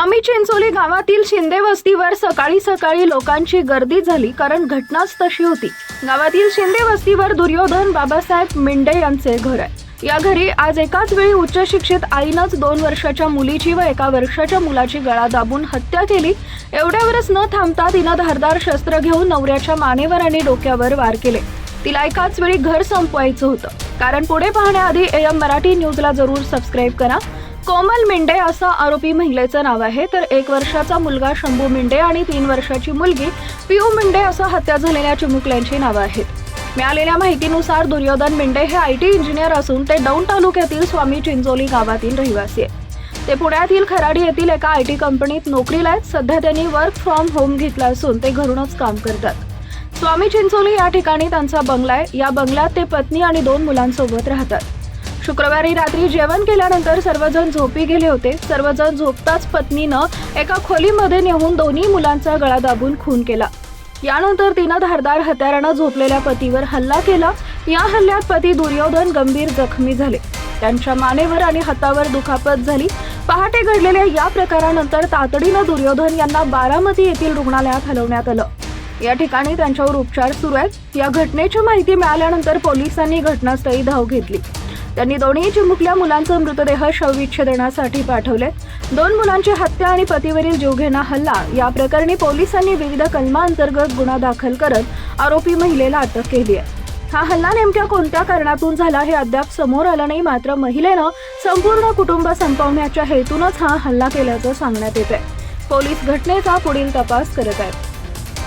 स्वामी चिंचोली गावातील शिंदे वस्तीवर सकाळी सकाळी लोकांची गर्दी झाली कारण घटनाच तशी होती. गावातील शिंदे वस्तीवर दुर्योधन बाबासाहेब मिंडे यांचे घर आहे. या घरी आज एकाच वेळी उच्च शिक्षित आईनंच दोन वर्षाच्या मुलीची व एका वर्षाच्या मुलाची गळा दाबून हत्या केली. एवढ्यावरच न थांबता तिनं धारदार शस्त्र घेऊन नवऱ्याच्या मानेवर आणि डोक्यावर वार केले. तिला एकाच वेळी घर संपवायचं होतं. कारण पुढे पाहण्याआधी एम मराठी न्यूजला जरूर सबस्क्राईब करा. कोमल मिंडे असं आरोपी महिलेचं नाव आहे. तर एक वर्षाचा मुलगा शंभू मिंडे आणि तीन वर्षाची मुलगी पियू मिंडे असं हत्या झालेल्या चिमुकल्यांची नावं आहेत. मिळालेल्या माहितीनुसार दुर्योधन मिंडे हे आय टी इंजिनियर असून ते दौंड तालुक्यातील स्वामी चिंचोली गावातील रहिवासी आहेत. ते पुण्यातील खराडी येथील एका आय टी कंपनीत नोकरीला आहेत. सध्या त्यांनी वर्क फ्रॉम होम घेतला असून ते घरूनच काम करतात. स्वामी चिंचोली या ठिकाणी त्यांचा बंगला आहे. या बंगल्यात ते पत्नी आणि दोन मुलांसोबत राहतात. शुक्रवारी रात्री जेवण केल्यानंतर सर्वजण झोपी गेले होते. सर्वजण झोपताच पत्नीनं एका खोलीमध्ये नेऊन दोन्ही मुलांचा गळा दाबून खून केला. यानंतर तिनं धारदार हत्यारानं झोपलेल्या पतीवर हल्ला केला. या हल्ल्यात पती दुर्योधन गंभीर जखमी झाले. त्यांच्या मानेवर आणि हातावर दुखापत झाली. पहाटे घडलेल्या या प्रकारानंतर तातडीनं दुर्योधन यांना बारामती येथील रुग्णालयात हलवण्यात आलं. या ठिकाणी त्यांच्यावर उपचार सुरू आहेत. या घटनेची माहिती मिळाल्यानंतर पोलिसांनी घटनास्थळी धाव घेतली. त्यांनी दोन्ही चिमुकल्या मुलांचे मृतदेह शवविच्छेदनासाठी पाठवले. दोन मुलांची हत्या आणि पतीवरील जीवघेणा हल्ला या प्रकरणी पोलिसांनी विविध कलमांतर्गत गुन्हा दाखल करत आरोपी महिलेला अटक केली आहे. हा हल्ला नेमक्या कोणत्या कारणातून झाला हे अद्याप समोर आलं नाही मात्र महिलेनं संपूर्ण कुटुंब संपवण्याच्या हेतूनच हा हल्ला केल्याचं सांगण्यात येत आहे पोलीस घटनेचा पुढील तपास करत आहेत.